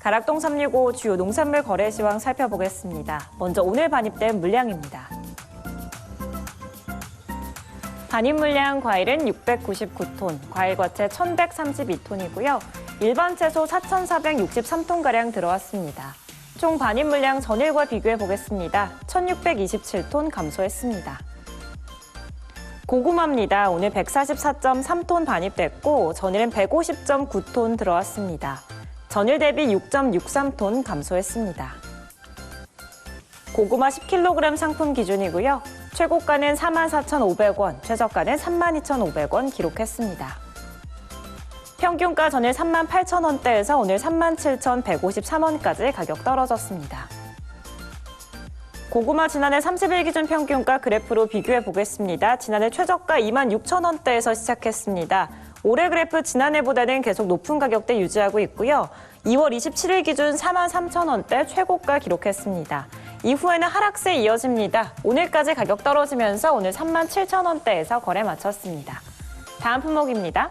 가락동 365 주요 농산물 거래 시황 살펴보겠습니다. 먼저 오늘 반입된 물량입니다. 반입 물량 과일은 699톤, 과일 과채 1132톤이고요. 일반 채소 4,463톤가량 들어왔습니다. 총 반입 물량 전일과 비교해 보겠습니다. 1,627톤 감소했습니다. 고구마입니다. 오늘 144.3톤 반입됐고 전일은 150.9톤 들어왔습니다. 전일 대비 6.63톤 감소했습니다. 고구마 10kg 상품 기준이고요. 최고가는 44,500원, 최저가는 32,500원 기록했습니다. 평균가 전일 38,000원대에서 오늘 37,153원까지 가격 떨어졌습니다. 고구마 지난해 30일 기준 평균가 그래프로 비교해 보겠습니다. 지난해 최저가 26,000원대에서 시작했습니다. 올해 그래프 지난해보다는 계속 높은 가격대 유지하고 있고요. 2월 27일 기준 43,000원대 최고가 기록했습니다. 이후에는 하락세 이어집니다. 오늘까지 가격 떨어지면서 오늘 37,000원대에서 거래 마쳤습니다. 다음 품목입니다.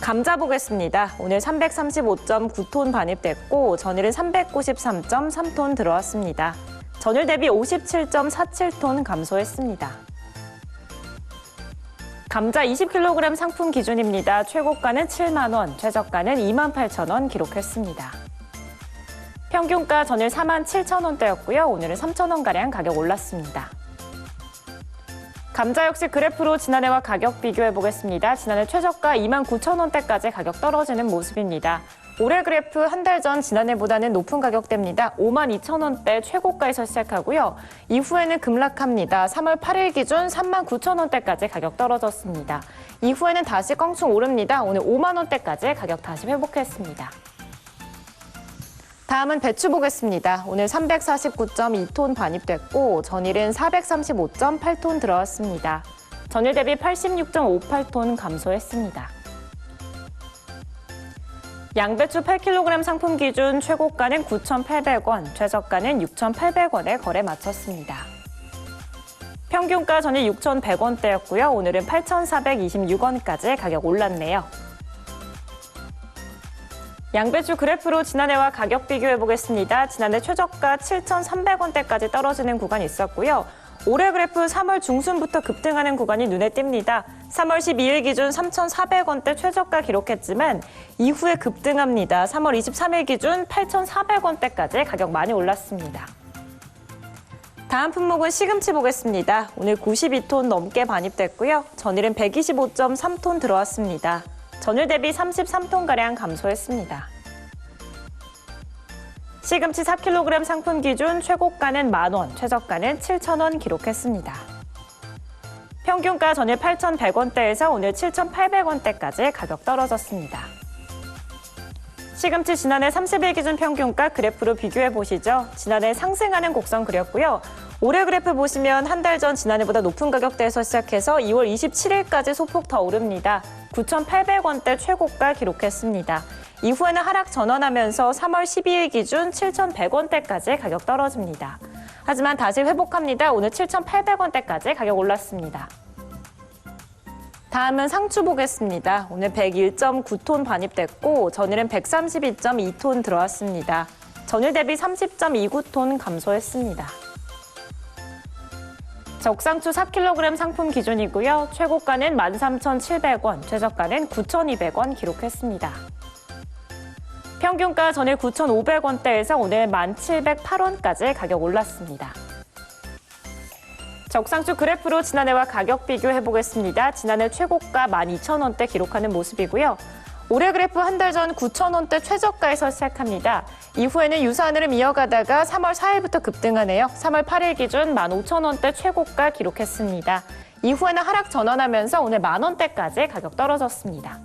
감자 보겠습니다. 오늘 335.9톤 반입됐고 전일은 393.3톤 들어왔습니다. 전일 대비 57.47톤 감소했습니다. 감자 20kg 상품 기준입니다. 최고가는 7만 원, 최저가는 2만 8천 원 기록했습니다. 평균가 전일 4만 7천 원대였고요. 오늘은 3천 원가량 가격 올랐습니다. 감자 역시 그래프로 지난해와 가격 비교해 보겠습니다. 지난해 최저가 2만 9천 원대까지 가격 떨어지는 모습입니다. 올해 그래프 한 달 전 지난해보다는 높은 가격대입니다. 5만 2천 원대 최고가에서 시작하고요. 이후에는 급락합니다. 3월 8일 기준 3만 9천 원대까지 가격 떨어졌습니다. 이후에는 다시 껑충 오릅니다. 오늘 5만 원대까지 가격 다시 회복했습니다. 다음은 배추 보겠습니다. 오늘 349.2톤 반입됐고 전일은 435.8톤 들어왔습니다. 전일 대비 86.58톤 감소했습니다. 양배추 8kg 상품 기준 최고가는 9,800원, 최저가는 6,800원에 거래 마쳤습니다. 평균가 전일 6,100원대였고요. 오늘은 8,426원까지 가격 올랐네요. 양배추 그래프로 지난해와 가격 비교해 보겠습니다. 지난해 최저가 7,300원대까지 떨어지는 구간이 있었고요. 올해 그래프 3월 중순부터 급등하는 구간이 눈에 띕니다. 3월 12일 기준 3,400원대 최저가 기록했지만 이후에 급등합니다. 3월 23일 기준 8,400원대까지 가격 많이 올랐습니다. 다음 품목은 시금치 보겠습니다. 오늘 92톤 넘게 반입됐고요. 전일은 125.3톤 들어왔습니다. 전일 대비 33톤가량 감소했습니다. 시금치 4kg 상품 기준 최고가는 만원, 최저가는 7,000원 기록했습니다. 평균가 전일 8,100원대에서 오늘 7,800원대까지 가격 떨어졌습니다. 시금치 지난해 30일 기준 평균가 그래프로 비교해 보시죠. 지난해 상승하는 곡선 그렸고요. 올해 그래프 보시면 한 달 전 지난해보다 높은 가격대에서 시작해서 2월 27일까지 소폭 더 오릅니다. 9,800원대 최고가 기록했습니다. 이후에는 하락 전환하면서 3월 12일 기준 7,100원대까지 가격 떨어집니다. 하지만 다시 회복합니다. 오늘 7,800원대까지 가격 올랐습니다. 다음은 상추 보겠습니다. 오늘 101.9톤 반입됐고 전일은 132.2톤 들어왔습니다. 전일 대비 30.29톤 감소했습니다. 적상추 4kg 상품 기준이고요. 최고가는 13,700원, 최저가는 9,200원 기록했습니다. 평균가 전일 9,500원대에서 오늘 1,708원까지 가격 올랐습니다. 적상추 그래프로 지난해와 가격 비교해 보겠습니다. 지난해 최고가 12,000원대 기록하는 모습이고요. 올해 그래프 한 달 전 9,000원대 최저가에서 시작합니다. 이후에는 유사한 흐름 이어가다가 3월 4일부터 급등하네요. 3월 8일 기준 15,000원대 최고가 기록했습니다. 이후에는 하락 전환하면서 오늘 만 원대까지 가격 떨어졌습니다.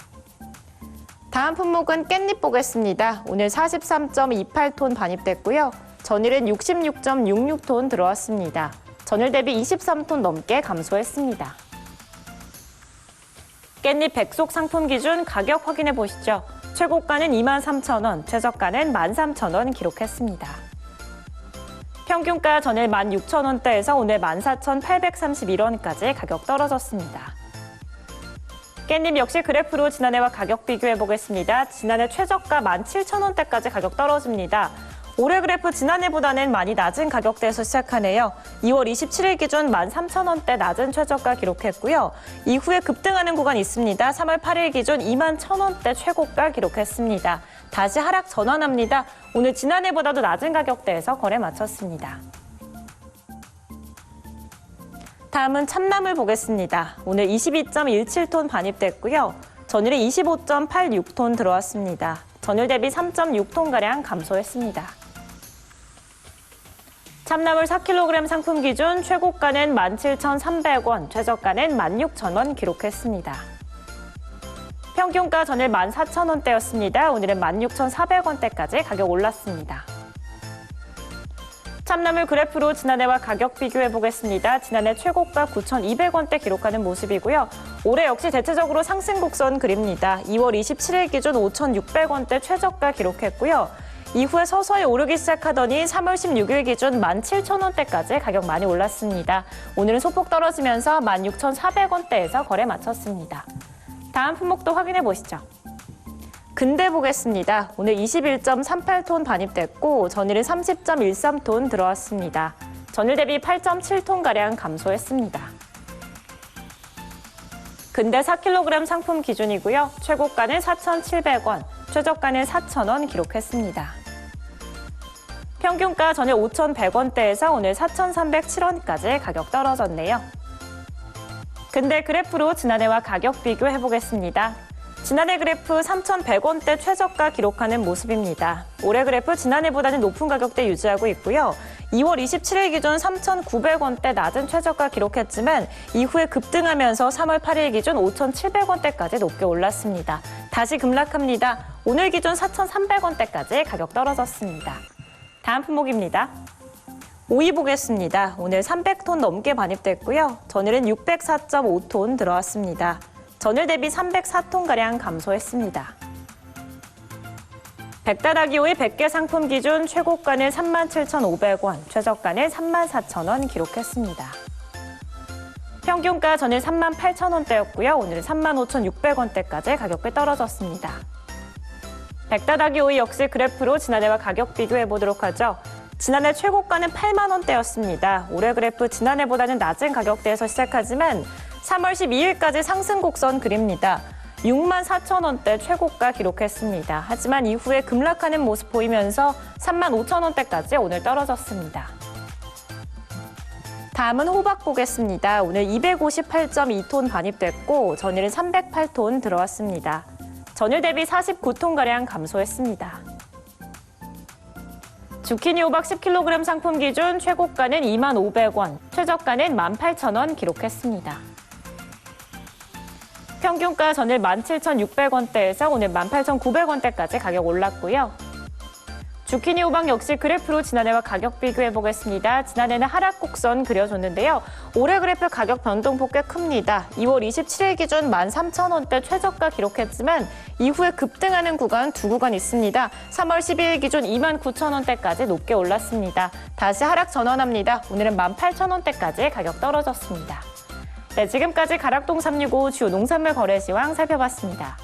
다음 품목은 깻잎 보겠습니다. 오늘 43.28톤 반입됐고요. 전일은 66.66톤 들어왔습니다. 전일 대비 23톤 넘게 감소했습니다. 깻잎 백속 상품 기준 가격 확인해 보시죠. 최고가는 23,000원, 최저가는 13,000원 기록했습니다. 평균가 전일 16,000원대에서 오늘 14,831원까지 가격 떨어졌습니다. 깻잎 역시 그래프로 지난해와 가격 비교해 보겠습니다. 지난해 최저가 17,000원대까지 가격 떨어집니다. 올해 그래프 지난해보다는 많이 낮은 가격대에서 시작하네요. 2월 27일 기준 13,000원대 낮은 최저가 기록했고요. 이후에 급등하는 구간이 있습니다. 3월 8일 기준 21,000원대 최고가 기록했습니다. 다시 하락 전환합니다. 오늘 지난해보다도 낮은 가격대에서 거래 마쳤습니다. 다음은 참나물 보겠습니다. 오늘 22.17톤 반입됐고요. 전일에 25.86톤 들어왔습니다. 전일 대비 3.6톤가량 감소했습니다. 참나물 4kg 상품 기준 최고가는 17,300원, 최저가는 16,000원 기록했습니다. 평균가 전일 14,000원대였습니다. 오늘은 16,400원대까지 가격 올랐습니다. 참나물 그래프로 지난해와 가격 비교해 보겠습니다. 지난해 최고가 9,200원대 기록하는 모습이고요. 올해 역시 대체적으로 상승 곡선 그립니다. 2월 27일 기준 5,600원대 최저가 기록했고요. 이후에 서서히 오르기 시작하더니 3월 16일 기준 17,000원대까지 가격 많이 올랐습니다. 오늘은 소폭 떨어지면서 16,400원대에서 거래 마쳤습니다. 다음 품목도 확인해 보시죠. 근대 보겠습니다. 오늘 21.38톤 반입됐고 전일은 30.13톤 들어왔습니다. 전일 대비 8.7톤가량 감소했습니다. 근대 4kg 상품 기준이고요. 최고가는 4,700원, 최저가는 4,000원 기록했습니다. 평균가 전일 5,100원대에서 오늘 4,307원까지 가격 떨어졌네요. 근대 그래프로 지난해와 가격 비교해 보겠습니다. 지난해 그래프 3,100원대 최저가 기록하는 모습입니다. 올해 그래프 지난해보다는 높은 가격대 유지하고 있고요. 2월 27일 기준 3,900원대 낮은 최저가 기록했지만 이후에 급등하면서 3월 8일 기준 5,700원대까지 높게 올랐습니다. 다시 급락합니다. 오늘 기준 4,300원대까지 가격 떨어졌습니다. 다음 품목입니다. 오이 보겠습니다. 오늘 300톤 넘게 반입됐고요. 전일은 604.5톤 들어왔습니다. 전일 대비 304톤가량 감소했습니다. 백다라기 오이 100개 상품 기준 최고가는 37,500원, 최저가는 34,000원 기록했습니다. 평균가 전일 38,000원대였고요. 오늘은 35,600원대까지 가격이 떨어졌습니다. 백다다기 오이 역시 그래프로 지난해와 가격 비교해 보도록 하죠. 지난해 최고가는 8만 원대였습니다. 올해 그래프 지난해보다는 낮은 가격대에서 시작하지만 3월 12일까지 상승 곡선 그립니다. 6만 4천 원대 최고가 기록했습니다. 하지만 이후에 급락하는 모습 보이면서 3만 5천 원대까지 오늘 떨어졌습니다. 다음은 호박 보겠습니다. 오늘 258.2톤 반입됐고 전일은 308톤 들어왔습니다. 전일 대비 49톤가량 감소했습니다. 주키니 호박 10kg 상품 기준 최고가는 2만 500원, 최저가는 18,000원 기록했습니다. 평균가 전일 17,600원대에서 오늘 18,900원대까지 가격 올랐고요. 주키니 호박 역시 그래프로 지난해와 가격 비교해 보겠습니다. 지난해는 하락 곡선 그려줬는데요. 올해 그래프 가격 변동폭 꽤 큽니다. 2월 27일 기준 13,000원대 최저가 기록했지만 이후에 급등하는 구간 두 구간 있습니다. 3월 12일 기준 29,000원대까지 높게 올랐습니다. 다시 하락 전환합니다. 오늘은 18,000원대까지 가격 떨어졌습니다. 네, 지금까지 가락동 365 주요 농산물 거래시황 살펴봤습니다.